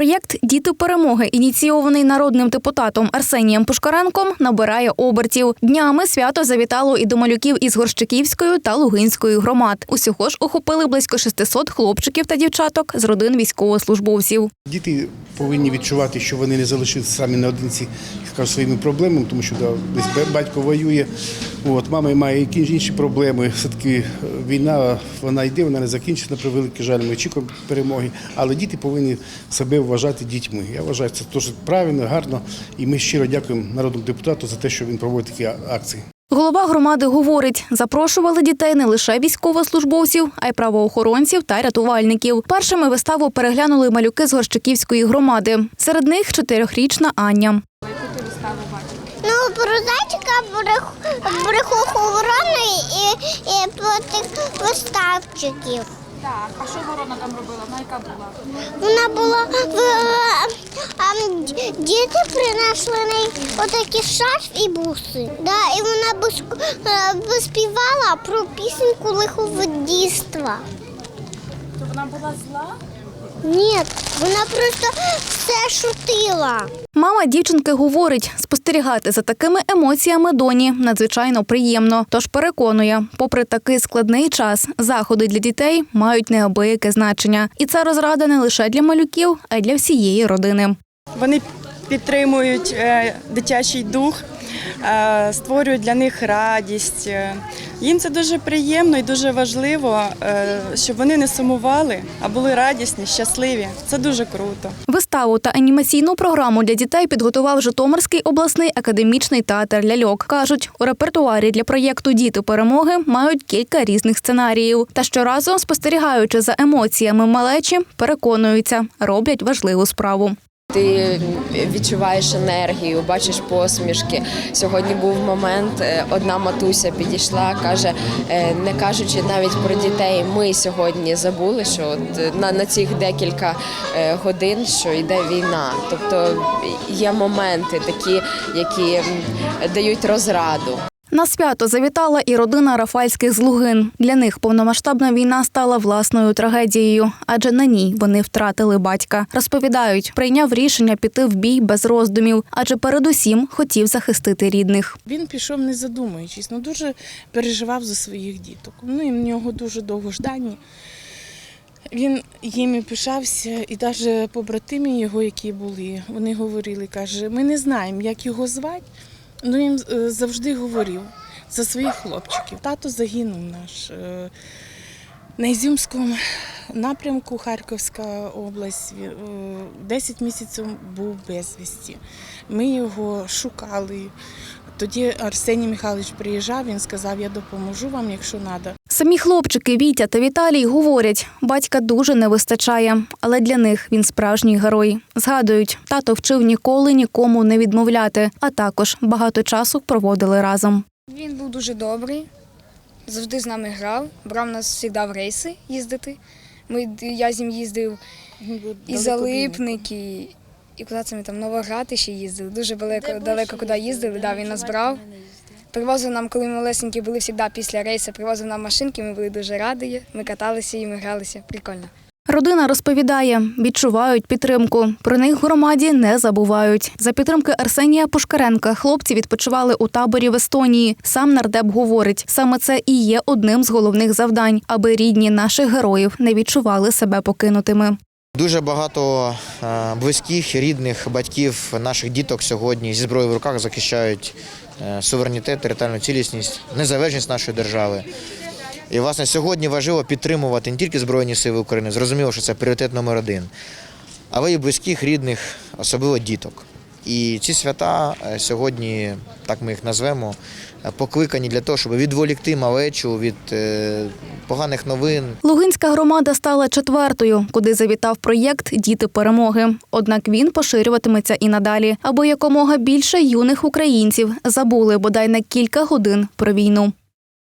Проєкт Діти перемоги, ініційований народним депутатом Арсенієм Пушкаренком, набирає обертів. Днями свято завітало і до малюків із Горщиківської та Лугинської громад. Усього ж охопили близько 600 хлопчиків та дівчаток з родин військовослужбовців. Діти повинні відчувати, що вони не залишилися самі наодинці своїми проблемами, тому що да, десь батько воює, от, мама має якісь інші проблеми. Все-таки е, війна вона йде, вона не закінчиться, на превеликий жаль, ми очікуємо перемоги. Але діти повинні себе вважати дітьми. Я вважаю, це дуже правильно, гарно. І ми щиро дякуємо народному депутату за те, що він проводить такі акції. Голова громади говорить, запрошували дітей не лише військовослужбовців, а й правоохоронців та рятувальників. Першими виставу переглянули малюки з Горщиківської громади. Серед них чотирьохрічна Аня. Ну, про зайчика ворони і, і про тих виставчиків. Так, а що ворона там робила? Вона яка була? Вона була в а, діти принесли неї отакі шарф і буси. Да, і вона бус- е, співала про пісеньку лиховодійства. То вона була зла? Ні, вона просто все шутила. Мама дівчинки говорить, спостерігати за такими емоціями доні надзвичайно приємно. Тож переконує, попри такий складний час, заходи для дітей мають неабияке значення. І це розрада не лише для малюків, а й для всієї родини. Вони підтримують е, дитячий дух, е, створюють для них радість. Їм це дуже приємно і дуже важливо, е, щоб вони не сумували, а були радісні, щасливі. Це дуже круто. Виставу та анімаційну програму для дітей підготував Житомирський обласний академічний театр ляльок. кажуть, у репертуарі для проєкту Діти перемоги мають кілька різних сценаріїв. Та щоразу, спостерігаючи за емоціями малечі, переконуються, роблять важливу справу. Ти відчуваєш енергію, бачиш посмішки. Сьогодні був момент, е, одна матуся підійшла, каже, е, не кажучи навіть про дітей, ми сьогодні забули, що от е, на, на цих декілька годин, що йде війна. Тобто є моменти такі, які дають розраду. На свято завітала і родина Рафальських з Лугин. Для них повномасштабна війна стала власною трагедією, адже на ній вони втратили батька. Розповідають, прийняв рішення піти в бій без роздумів, адже передусім хотів захистити рідних. Він пішов не задумуючись, ну дуже переживав за своїх діток. Ну і в нього дуже довгождані. Він їм пишався, і навіть побратими його, які були, вони говорили, каже, ми не знаємо, як його звати, але він е, завжди говорив за своїх хлопчиків. Тато загинув наш е, на Ізюмському напрямку Харківська область. Він, е, 10 місяців був безвісті. Ми його шукали. Тоді Арсеній Михайлович приїжджав, він сказав, я допоможу вам, якщо треба. Самі хлопчики Вітя та Віталій говорять, батька дуже не вистачає, але для них він справжній герой. Згадують, тато вчив ніколи нікому не відмовляти, а також багато часу проводили разом. Він був дуже добрий, завжди з нами грав, брав нас завжди в рейси їздити. Ми, я з ним їздив і за Липник, і, і куди це ми там Новоград ще їздили. Дуже далеко, далеко куди їздили, да, він нас брав. Привозив нам, коли ми малесенькі були завжди після рейсу, привозив нам машинки, ми були дуже раді. Ми каталися і ми гралися. Прикольно. Родина розповідає, відчувають підтримку. Про них громаді не забувають. За підтримки Арсенія Пушкаренка хлопці відпочивали у таборі в Естонії. Сам нардеп говорить, саме це і є одним з головних завдань, аби рідні наших героїв не відчували себе покинутими. Дуже багато е, близьких, рідних, батьків наших діток сьогодні зі зброєю в руках захищають суверенітет, територіальну цілісність, незалежність нашої держави. І власне сьогодні важливо підтримувати не тільки Збройні Сили України, зрозуміло, що це пріоритет номер один, але і близьких, рідних, особливо діток. І ці свята е, сьогодні, так ми їх назвемо, е, покликані для того, щоб відволікти малечу від е, поганих новин, Лугинська громада стала четвертою, куди завітав проєкт Діти перемоги. Однак він поширюватиметься і надалі, аби якомога більше юних українців забули бодай на кілька годин про війну.